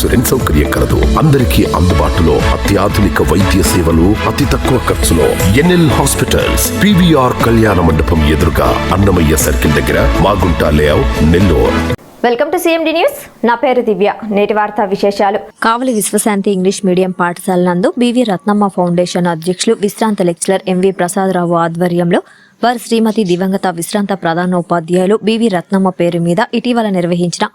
Insurance సౌకర్యం కలదు. అందరికీ అందుబాటులో అత్యాధునిక వైద్య సేవలు అతి తక్కువ ఖర్చులో ఎన్ఎల్ హాస్పిటల్స్ పివిఆర్ కళ్యాణ మండపం ఎదురుగా అన్నమయ్య సర్కిల్ దగ్గర Magunta layout Nellore. Welcome to CMD news. నా పేరు దివ్య. నేటి వార్తా విశేషాలు. కావలి విశ్వశాంతి ఇంగ్లీష్ మీడియం పాఠశాల నందు బివి రత్నమ్మ ఫౌండేషన్ అధ్యక్షులు విశ్రాంత లెక్చరర్ ఎంవి ప్రసాదరావు ఆధ్వర్యంలో వారి శ్రీమతి దివంగత విశ్రాంత ప్రధానోపాధ్యాయులు బివి రత్నమ్మ పేరు మీద ఇటీవల నిర్వహించిన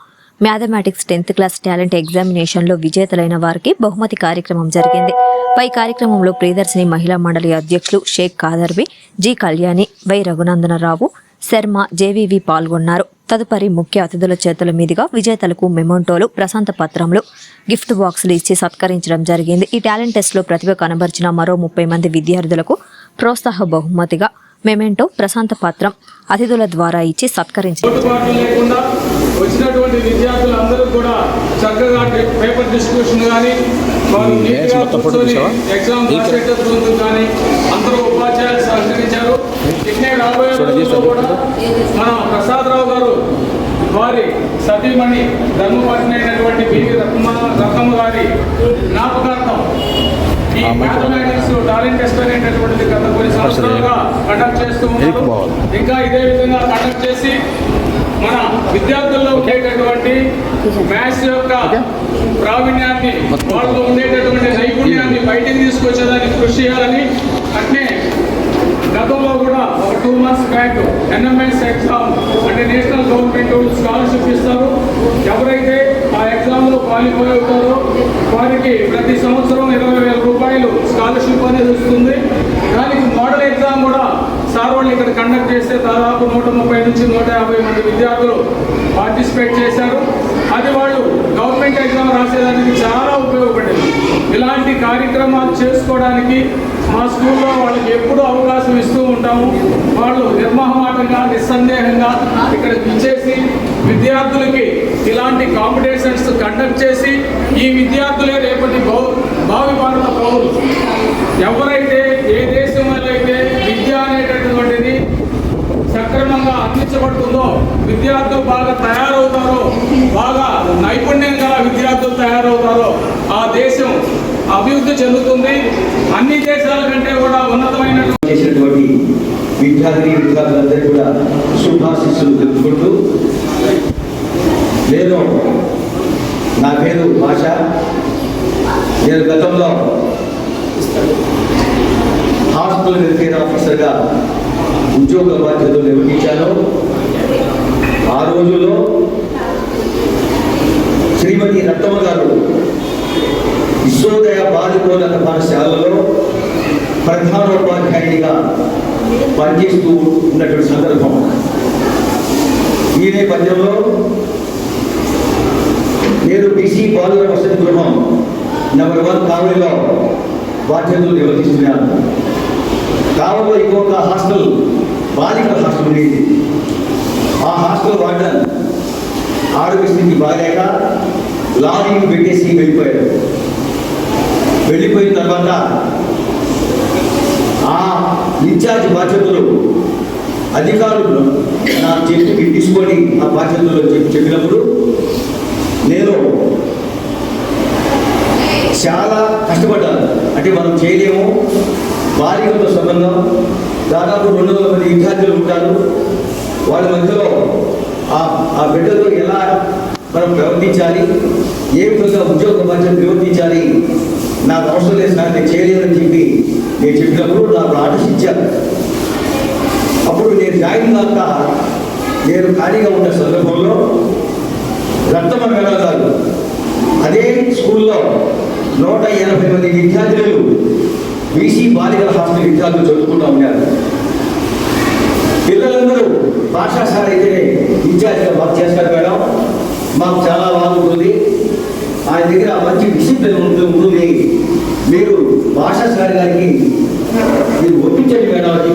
మ్యాథమెటిక్స్ టెన్త్ క్లాస్ టాలెంట్ ఎగ్జామినేషన్లో విజేతలైన వారికి బహుమతి కార్యక్రమం జరిగింది. పై కార్యక్రమంలో ప్రియదర్శిని మహిళా మండలి అధ్యక్షులు Sheikh Kadarvi G Kalyani Y Raghunandanarao Sharma JVV పాల్గొన్నారు. తదుపరి ముఖ్య అతిథుల చేతుల మీదుగా విజేతలకు మెమోంటోలు ప్రశాంత పత్రములు గిఫ్ట్ బాక్సులు ఇచ్చి సత్కరించడం జరిగింది. ఈ టాలెంట్ టెస్ట్లో ప్రతిభ కనబరిచిన మరో ముప్పై మంది విద్యార్థులకు ప్రోత్సాహ బహుమతిగా మెమెంటో ప్రశాంత పత్రం అతిథుల ద్వారా ఇచ్చి సత్కరించారు వచ్చినటువంటి విద్యార్థులందరూ కూడా చక్కగా పేపర్ డిస్ట్రిబ్యూషన్ కానీ వారు నీట్గా కూర్చొని ఎగ్జామ్ కానీ అందరూ ఉపాధ్యాయులు సహకరించారు. ఇట్నే రాబోయే రోజుల్లో కూడా మన ప్రసాదరావు గారు వారి సతీమణి ధర్మపత్ని అయినటువంటి బివి రత్నమ్మ గారి జ్ఞాపకార్థం ఈ మ్యాథమెటిక్స్ టాలెంట్ టెస్ట్ అనేటటువంటిది గత కొన్ని సంవత్సరాలుగా కండక్ట్ చేస్తూ ఉన్నారు. ఇంకా ఇదే విధంగా కండక్ట్ చేసి మన విద్యార్థుల్లో ఉండేటటువంటి మ్యాథ్స్ యొక్క ప్రావీణ్యాన్ని వాళ్ళలో ఉండేటటువంటి నైపుణ్యాన్ని బయటికి తీసుకొచ్చేదానికి కృషి చేయాలని అట్నే గతంలో కూడా ఒక two months back NMS exam అంటే నేషనల్ గవర్నమెంట్ స్కాలర్షిప్ ఇస్తారు. ఎవరైతే ఆ ఎగ్జామ్లో క్వాలిఫై అవుతారో వారికి ప్రతి సంవత్సరం ఇరవై వేల రూపాయలు స్కాలర్షిప్ అనేది వస్తుంది. దానికి మోడల్ ఎగ్జామ్ కూడా సార్ వాళ్ళు ఇక్కడ కండక్ట్ చేస్తే దాదాపు నూట ముప్పై నుంచి నూట యాభై మంది విద్యార్థులు పార్టిసిపేట్ చేశారు. అది వాళ్ళు గవర్నమెంట్ ఎగ్జామ్ రాసేదానికి చాలా ఉపయోగపడింది. ఇలాంటి కార్యక్రమాలు చేసుకోవడానికి మా స్కూల్లో వాళ్ళకి ఎప్పుడూ అవకాశం ఇస్తూ ఉంటాము. వాళ్ళు నిర్మహమాటంగా నిస్సందేహంగా ఇక్కడ ఇచ్చేసి విద్యార్థులకి ఇలాంటి కాంపిటీషన్స్ కండక్ట్ చేసి ఈ విద్యార్థులే రేపటి భావి భారత పౌరులు. ఎవరైతే ఏదే దేశంలో అయితే విద్య అనేటటువంటిది విధంగా అందించబడుతుందో విద్యార్థులు బాగా తయారవుతారో బాగా నైపుణ్యం గల విద్యార్థులు తయారవుతారో ఆ దేశం అభివృద్ధి చెందుతుంది. అన్ని దేశాల కంటే కూడా ఉన్నతమైన చేసినటువంటి విద్యార్థి విద్యార్థులందరూ కూడా శుభాశిస్సులు తెలుపుకుంటూ నేను నా పేరు భాష నేను గతంలో హాస్పిటల్ వెల్ఫేర్ ఆఫీసర్గా ఉద్యోగ బాధ్యతలు నిర్వహించాను. ఆ రోజుల్లో శ్రీమతి రత్నమ్మ గారు విశ్వోదయ బాలికోన్నత పాఠశాలలో ప్రధానోపాధ్యాయుడిగా పనిచేస్తూ ఉన్నటువంటి సందర్భం. ఈ నేపథ్యంలో నేను బీసీ బాలుర వసతి గృహం నెంబర్ వన్ కావలిలో బాధ్యతలు నిర్వహిస్తున్నాను. కాలంలో ఇంకొక హాస్టల్ బాలికల హాస్టల్ ఉండేది. ఆ హాస్టల్ వార్డన్ ఆరోగ్య స్థితి బాగాలేక లారీని పెట్టేసి వెళ్ళిపోయాడు. వెళ్ళిపోయిన తర్వాత ఆ ఇన్ఛార్జ్ బాధ్యతలు అధికారులు నా చెప్పి తీసుకొని ఆ బాధ్యతలు చెప్పి చెప్పినప్పుడు నేను చాలా కష్టపడ్డాను. అంటే మనం చేయలేము. బాలికలతో సంబంధం. దాదాపు రెండు వందల మంది విద్యార్థులు ఉంటారు. వాళ్ళ మధ్యలో ఆ ఆ బిడ్డతో ఎలా మనం ప్రవర్తించాలి? ఏ విధంగా ఉద్యోగ బాధ్యత ప్రవర్తించాలి? నాకు అవసరం లేదు సార్ నేను చేయలేదని చెప్పి నేను చెప్పినప్పుడు నాకు ఆర్డర్స్ అప్పుడు నేను జాయిన్ కాక నేను ఖాళీగా ఉన్న సందర్భంలో రక్తమణ మేడం అదే స్కూల్లో నూట ఎనభై మంది విద్యార్థులు బీసీ బాలికల హాస్టల్ విద్యార్థులు చదువుకుంటూ ఉన్నారు. పిల్లలందరూ భాషా సార్ అయితేనే ఇన్ఛార్జ్గా మాకు చేస్తారు మేడం. మాకు చాలా బాగుంటుంది. ఆయన దగ్గర మంచి డిసిప్లిన్ ఉంటుంది ఉంటుంది. మీరు భాషా గారికి మీరు ఒప్పించండి మేడం. అది